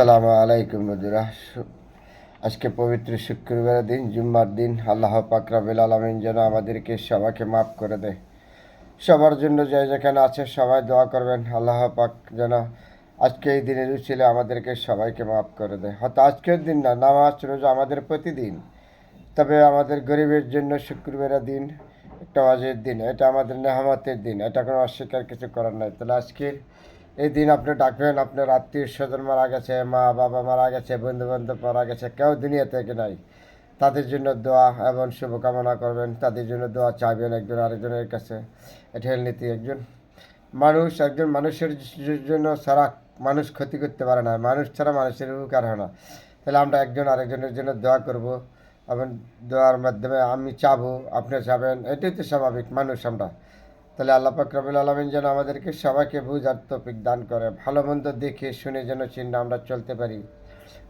আসসালামু আলাইকুম বন্ধুরা আজকে পবিত্র শুক্রবারের দিন, জুম্মার দিন। আল্লাহ পাক রাব্বুল আলামিন যেন আমাদেরকে সবাইকে মাফ করে দেয়। সবার জন্য যে যেখানে আছে সবাই দোয়া করবেন। আল্লাহ পাক যেন আজকে এই দিনের উচিলে আমাদেরকে সবাইকে মাফ করে দেয়। হয়তো আজকের দিন না, নামাজ রোজা আমাদের প্রতিদিন। তবে আমাদের গরিবের জন্য শুক্রবারের দিন একটা অজের দিন, এটা আমাদের নেহামতের দিন। এটা কোনো অস্বীকার কিছু করার নাই। তাহলে আজকের এই দিন আপনি ডাকবেন, আপনার আত্মীয় স্বজন মারা গেছে, মা, বাবা মারা গেছে বন্ধু বান্ধব মারা গেছে, কেউ দুনিয়া থেকে নাই। তাদের জন্য দোয়া এবং শুভকামনা করবেন, তাদের জন্য দোয়া চাইবেন একজন আরেকজনের কাছে। এটা নীতি। একজন মানুষ, একজন মানুষের জন্য ছাড়া মানুষ ক্ষতি করতে পারে না, মানুষ ছাড়া মানুষের উপকার হয় না। তাহলে আমরা একজন আরেকজনের জন্য দোয়া করব এবং দোয়ার মাধ্যমে আমি চাবো, আপনি চাবেন, এটাই তো স্বাভাবিক, মানুষ আমরা। তাহলে আল্লাহ পাক রবিল আলমিন যেন আমাদেরকে সবাইকে বুঝার তৌফিক দান করে। ভালো মন্দ দেখে শুনে যেন চিহ্ন আমরা চলতে পারি।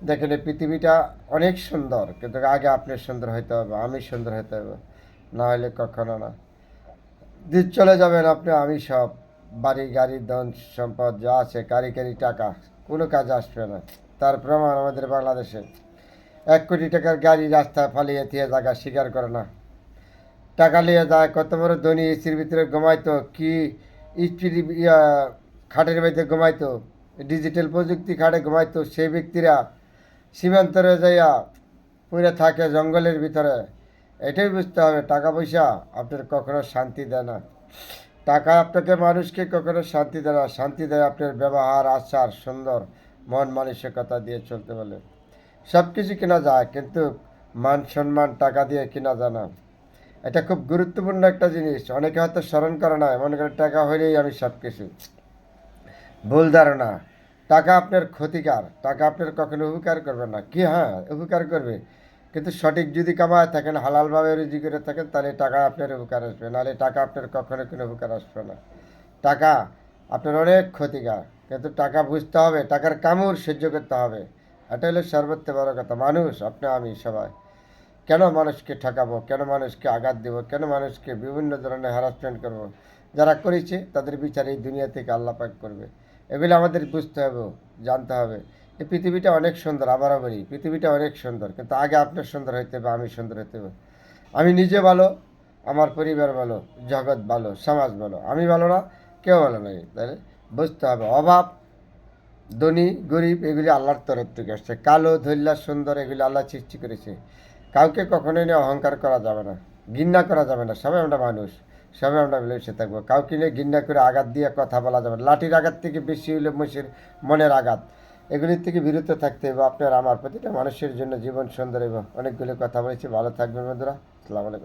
দেখেন এই পৃথিবীটা অনেক সুন্দর, কিন্তু আগে আপনি সুন্দর হইতে হবে, আমি সুন্দর হতে হবে। না হলে কখনো না। দিন চলে যাবেন আপনি, আমি সব, বাড়ি, গাড়ি, ধন সম্পদ যা আছে কারি টাকা, কোনো কাজে আসবে না। তার প্রমাণ আমাদের বাংলাদেশে। এক কোটি টাকার গাড়ি রাস্তায় ফালিয়ে দিয়ে জায়গা স্বীকার করে না। টাকা নিয়ে যায়, কত বড় ধনী এসির ভিতরে ঘুমাইতো, কি স্পিড খাটের মধ্যে ঘুমাইতো, ডিজিটাল প্রযুক্তি খাটে ঘুমাইতো, সেই ব্যক্তিরা সীমান্তরে যাইয়া পুরে থাকে জঙ্গলের ভিতরে। এটাই বুঝতে হবে, টাকা পয়সা আপনার কখনো শান্তি দেয় না। টাকা আপনাকে মানুষকে কখনো শান্তি দেয় না। শান্তি দেয় আপনার ব্যবহার, আচার, সুন্দর, মন মানসিকতা দিয়ে চলতে বলে। সব কিছু কেনা যায়, কিন্তু মান সম্মান টাকা দিয়ে কেনা যায় না। এটা খুব গুরুত্বপূর্ণ একটা জিনিস। অনেকে হয়তো স্মরণ করে না, মনে করে টাকা হইলেই আমি সব কিছু ভুল ধারণা। টাকা আপনার ক্ষতিকার, টাকা আপনার কখনো উপকার করবে না। কি হ্যাঁ উপকার করবে। কিন্তু সঠিক যদি কামায় থাকেন, হালালভাবে রুজি করে থাকেন, তাহলে টাকা আপনার উপকার আসবে। নাহলে টাকা আপনার কখনো কোনো উপকার আসবে না। টাকা আপনার অনেক ক্ষতিকার, কিন্তু টাকা বুঝতে হবে, টাকার কামড় সহ্য করতে হবে। এটা হলো সর্বোচ্চ বড় কথা। মানুষ, আপনি, আমি সবাই। কেন মানুষকে ঠকাবো? কেন মানুষকে আঘাত দেব? কেন মানুষকে বিভিন্ন ধরনের হ্যারাসমেন্ট করব? যারা করেছে, তাদের বিচার এই দুনিয়া থেকে আল্লাহ পাক করবে। এগুলো আমাদের বুঝতে হবে, জানতে হবে। এই পৃথিবীটা অনেক সুন্দর, আবারও বলি, পৃথিবীটা অনেক সুন্দর, কিন্তু আগে আপনার সুন্দর হইতে হবে, আমি সুন্দর হইতে হবে। আমি নিজে ভালো, আমার পরিবার ভালো, জগৎ ভালো, সমাজ ভালো, আমি ভালো না, কেউ ভালো নাই। তাহলে বুঝতে হবে, অভাব, ধনী, গরিব, এগুলি আল্লাহর তরফ থেকে আসছে। কালো ধৈল্লা সুন্দর, এগুলি আল্লাহ সৃষ্টি করেছে। কাউকে কখনোই নিয়ে অহংকার করা যাবে না, ঘৃণা করা যাবে না সবাই আমরা মানুষ। সবাই আমরা মিলেমিশে থাকব। কাউকে নিয়ে ঘৃণা করে আঘাত দিয়ে কথা বলা যাবে না। লাঠির আঘাত থেকে বেশি হলে মসির মনের আঘাত। এগুলির থেকে বিরত থাকতে হবে আপনার আমার প্রতিটা মানুষের জন্য জীবন সুন্দর এবং অনেকগুলো কথা বলেছি। ভালো থাকবেন বন্ধুরা। আসসালামু আলাইকুম।